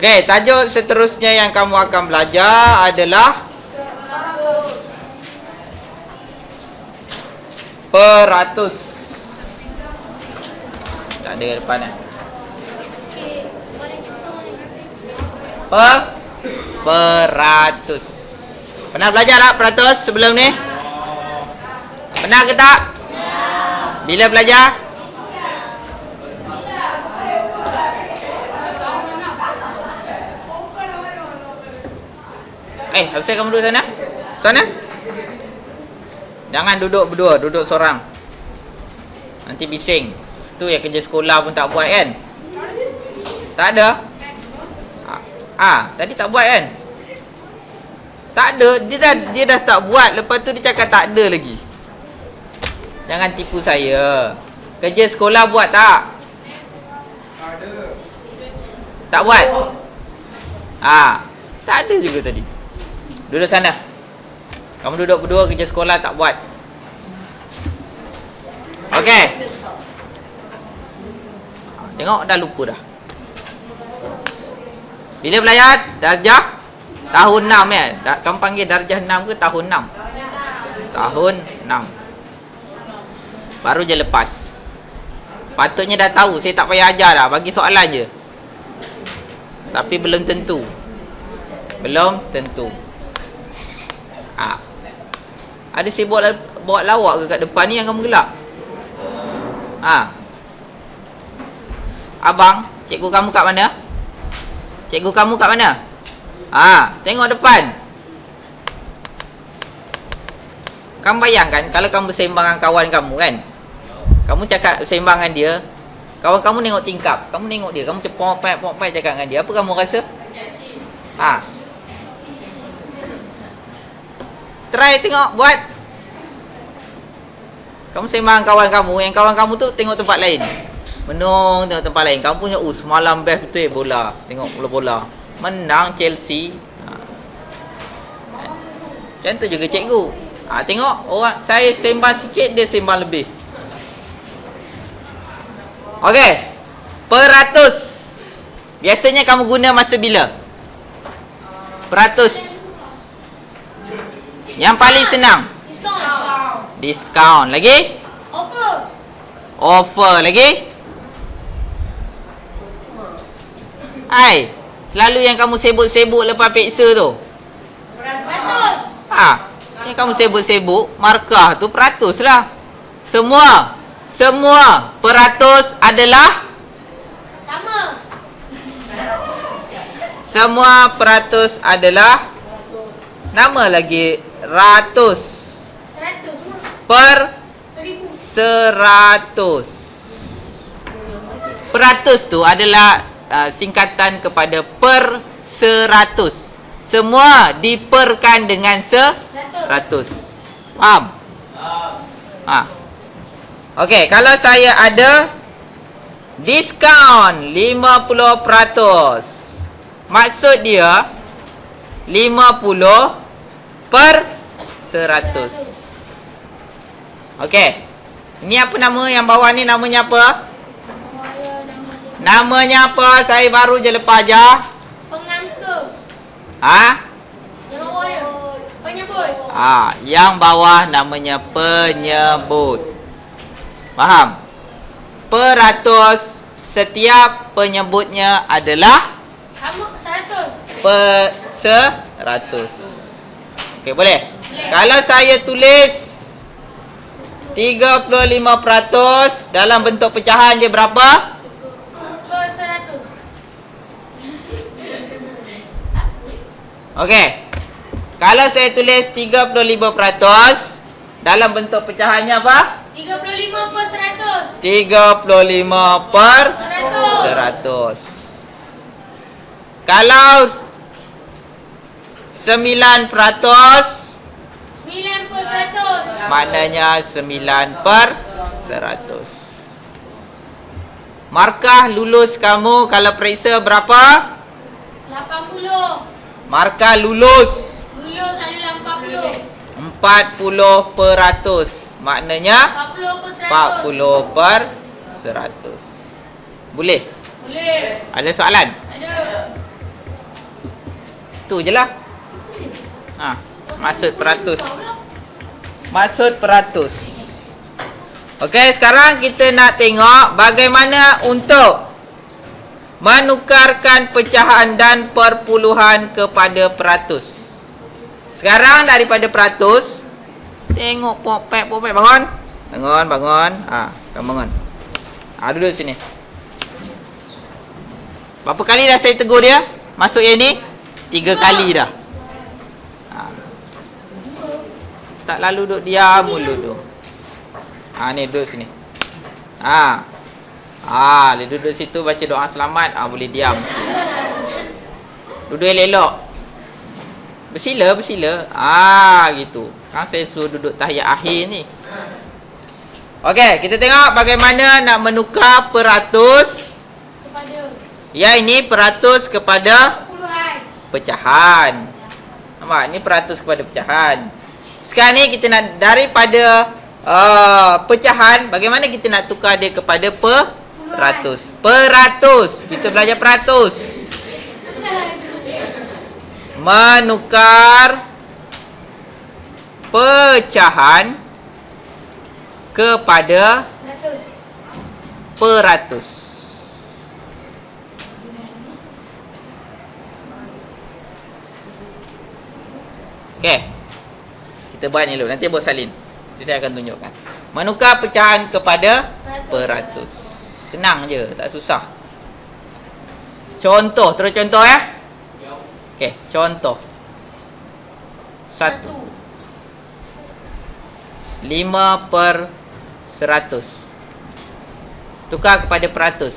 Okey, tajuk seterusnya yang kamu akan belajar adalah peratus. Tak ada depan eh. Per peratus. Pernah belajar tak peratus sebelum ni? Pernah ke tak? Bila belajar? Eh, Hafizah kamu duduk sana? Sana? Jangan duduk berdua, duduk seorang. Nanti bising. Tu yang kerja sekolah pun tak buat kan? Tak ada? Ah, ah tadi tak buat kan? Tak ada, dia dah dia dah tak buat. Lepas tu dia cakap tak ada lagi. Jangan tipu saya. Kerja sekolah buat tak? Tak buat? Ah, tak ada juga tadi. Duduk sana. Kamu duduk berdua kerja sekolah tak buat. Okey. Tengok dah lupa dah. Bila belajar darjah tahun 6 ya. Da, kamu panggil darjah 6 ke tahun 6? Tahun 6. Baru je lepas. Patutnya dah tahu, saya tak payah ajar dah, bagi soalan je. Tapi belum tentu. Belum tentu. Ha. Ada saya bawa lawak ke kat depan ni yang kamu gelak? Ha. Abang, cikgu kamu kat mana? Cikgu kamu kat mana? Ha, tengok depan. Kamu bayangkan kalau kamu sembang dengan kawan kamu kan? Kamu cakap sembang dengan dia, kawan kamu tengok tingkap, kamu tengok dia, kamu cepok pek pok pek cakap dengan dia, apa kamu rasa? Ha, Try tengok buat. Kamu sembang kawan kamu, yang kawan kamu tu tengok tempat lain. Menung tengok tempat lain. Kamu punya uh semalam best betul bola. Tengok bola-bola. Menang Chelsea. Ha. Macam tu juga cikgu. Ha, tengok orang saya sembang sikit dia sembang lebih. Okey. Peratus. Biasanya kamu guna masa bila? Peratus. Yang paling senang. Diskaun. Diskaun. Lagi? Offer. Offer. Lagi? Hai. Selalu yang kamu sebut-sebut lepas peksa tu. Beratus. Ha. Yang kamu sebut-sebut, markah tu peratus lah. Semua. Semua peratus adalah Sama. semua peratus adalah nama lagi ratus Seratus. per Seribu. seratus. Peratus tu adalah uh, singkatan kepada per seratus. Semua diperkan dengan seratus. Faham? Ha. Okey, kalau saya ada diskaun 50%. Maksud dia 50 per 100. Okey. Ini apa nama yang bawah ni namanya apa? Namanya apa? Saya baru je lepas ajar. Pengantar. Ha? Yang bawah ya. Penyebut. Ha, yang bawah namanya penyebut. Faham? Peratus setiap penyebutnya adalah Kamu seratus. per seratus. Okey, boleh? Boleh. Kalau saya tulis 35% dalam bentuk pecahan dia berapa? Per seratus. Okey. Kalau saya tulis 35% dalam bentuk pecahannya apa? Tiga puluh lima per seratus. 35 per Seratus. 100. Kalau 9% Sembilan per seratus. maknanya 9 per 100. Markah lulus kamu kalau periksa berapa? Lapan puluh. Markah lulus Lulus adalah empat puluh. 40 per 100. Maknanya Empat puluh per seratus. 40 per 100. Boleh? Boleh. Ada soalan? Ada. Itu je lah. Ha, maksud peratus. Maksud peratus. Okey, sekarang kita nak tengok bagaimana untuk menukarkan pecahan dan perpuluhan kepada peratus. Sekarang daripada peratus, tengok popek popek bangun. Bangun, bangun. Ha, kamu bangun. Ha, duduk sini. Berapa kali dah saya tegur dia? Masuk yang ni? Tiga kali dah. Ha. Tak lalu duduk diam mulut tu. Ha ni duduk sini. Ha. Ha, dia duduk situ baca doa selamat, ah ha, boleh diam. Duduk elok. Bersila, bersila. Ah ha, gitu. Kan saya suruh duduk tahiyat akhir ni. Okey, kita tengok bagaimana nak menukar peratus. Kepada Ya, ini peratus kepada puluhan. pecahan. Nampak? Ini peratus kepada pecahan. Sekarang ni kita nak daripada uh, pecahan, bagaimana kita nak tukar dia kepada per peratus. Peratus. Kita belajar peratus. Menukar pecahan kepada Ratus. peratus. Okey. Kita buat ni dulu. Nanti buat salin. Nanti saya akan tunjukkan. Menukar pecahan kepada peratus. Senang je. Tak susah. Contoh. Terus contoh ya. Okey. Contoh. Satu. Lima per seratus. Tukar kepada peratus.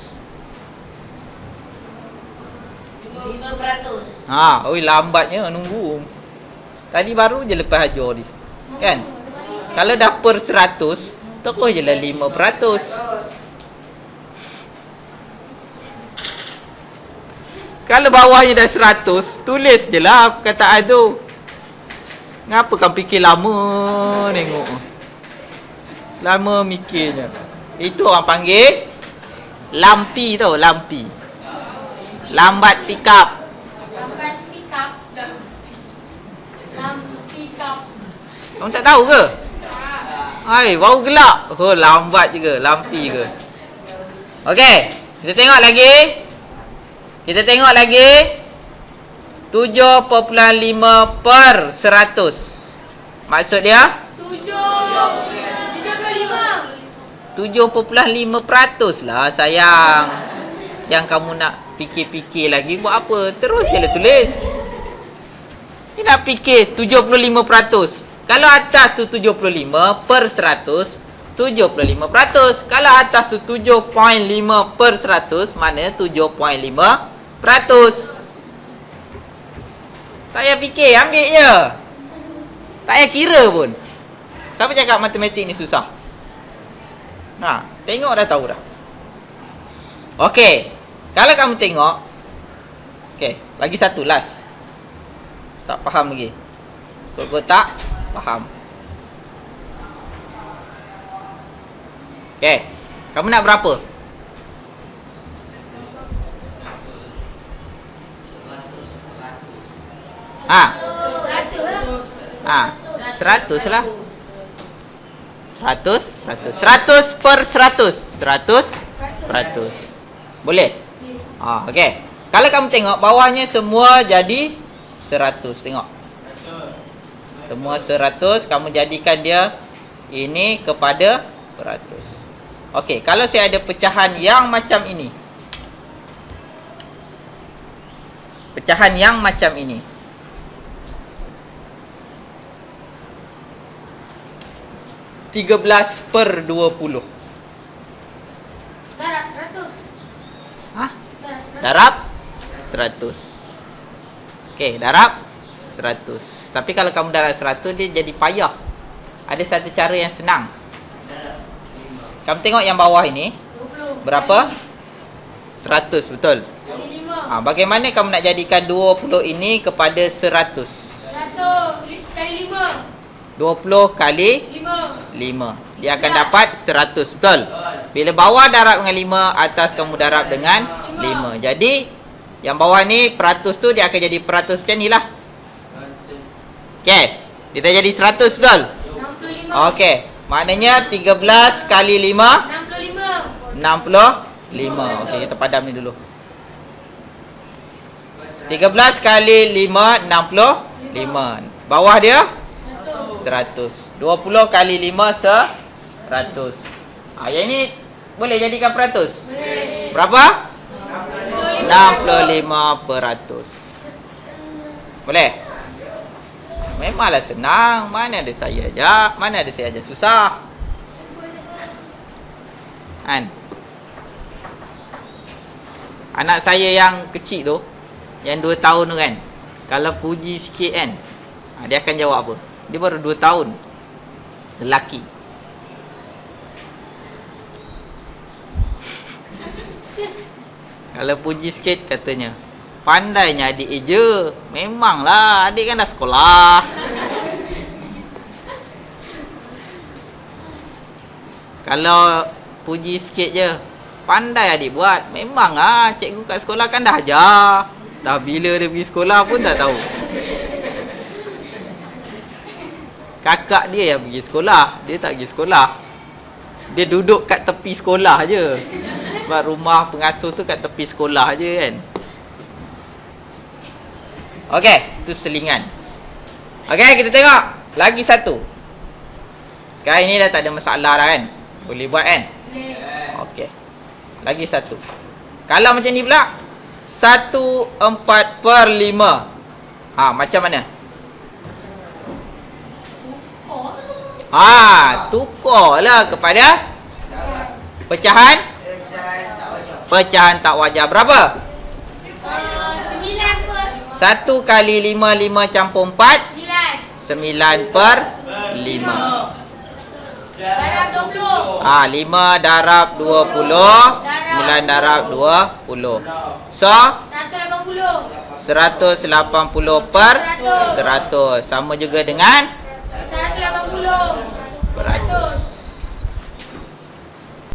Lima peratus. Ha, oi lambatnya nunggu. Tadi baru je lepas ajar ni. Kan? Kalau dah per 100, terus je lah 5%. Kalau bawahnya dah 100, tulis je lah perkataan tu. Ngapa kau fikir lama tengok? Lama mikirnya. Itu orang panggil lampi tau, lampi. Lambat pick up. Lambat pick up. Lam pick up. Kamu tak tahu ke? Hai, baru gelap. Oh, lambat juga, lampi ke. Okey, kita tengok lagi. Kita tengok lagi. 7.5 per 100. Maksud dia? Tujuh. Tujuh puluh lima. 7.5% lah sayang. Yang kamu nak fikir-fikir lagi buat apa? Terus je lah tulis. Ni nak fikir 75%. Kalau atas tu 75 per 100, 75%. Kalau atas tu 7.5 per 100, mana 7.5%. Tak payah fikir, ambil je. Tak payah kira pun. Siapa cakap matematik ni susah? Ha, tengok dah tahu dah. Okey. Kalau kamu tengok Okey, lagi satu last. Tak faham lagi. Kau tak faham. Okey. Kamu nak berapa? Ha, Seratus lah. ha. Seratus lah. Seratus, seratus. Seratus per seratus. Seratus, seratus. Boleh? Ha, okey. Kalau kamu tengok bawahnya semua jadi seratus. Tengok. Semua seratus. Kamu jadikan dia ini kepada peratus. Okey. Kalau saya ada pecahan yang macam ini. Pecahan yang macam ini. Tiga belas per dua puluh. Darab seratus. Hah? Darab Darab 100. seratus. Okey, darab 100. Tapi kalau kamu darab 100 dia jadi payah. Ada satu cara yang senang. Kamu tengok yang bawah ini berapa? 100 betul. Ha, bagaimana kamu nak jadikan 20 ini kepada 100? Seratus. li- Kali lima. 20 kali Lima. 5. Dia akan Ya. dapat 100 betul. Bila bawah darab dengan 5, atas kamu darab dengan 5. Jadi Yang bawah ni peratus tu dia akan jadi peratus macam ni lah. Okey. Dia dah jadi 100 betul? 65. Okey. Maknanya 13 kali 5 65. 65. Okey, kita padam ni dulu. 13 kali 5 65. Bawah dia 100. 20 kali 5 se 100. Ah yang ini boleh jadikan peratus? Boleh. Berapa? 65. 65 peratus. Boleh? Memanglah senang. Mana ada saya ajak? Mana ada saya ajak susah? Kan? Anak saya yang kecil tu, yang 2 tahun tu kan, kalau puji sikit kan, ha, dia akan jawab apa? Dia baru 2 tahun. Lelaki. Kalau puji sikit katanya Pandainya adik je Memanglah adik kan dah sekolah. Kalau puji sikit je Pandai adik buat. Memang lah cikgu kat sekolah kan dah ajar. Dah bila dia pergi sekolah pun tak tahu. Kakak dia yang pergi sekolah Dia tak pergi sekolah. Dia duduk kat tepi sekolah je. Sebab rumah pengasuh tu kat tepi sekolah je kan Okey, tu selingan. Okey, kita tengok. Lagi satu. Sekarang ini dah tak ada masalah dah kan? Boleh buat kan. Okey. Lagi satu. Kalau macam ni pula Satu empat per lima. Ha, macam mana? Ha, tukarlah kepada Pecahan. Pecahan. Tak wajar Berapa? 9 per Satu kali lima Lima campur empat 9. Sembilan per lima Darab 20. Ah, lima darab dua puluh Sembilan darab dua puluh So 180. Seratus lapan puluh per Seratus Sama juga dengan 180.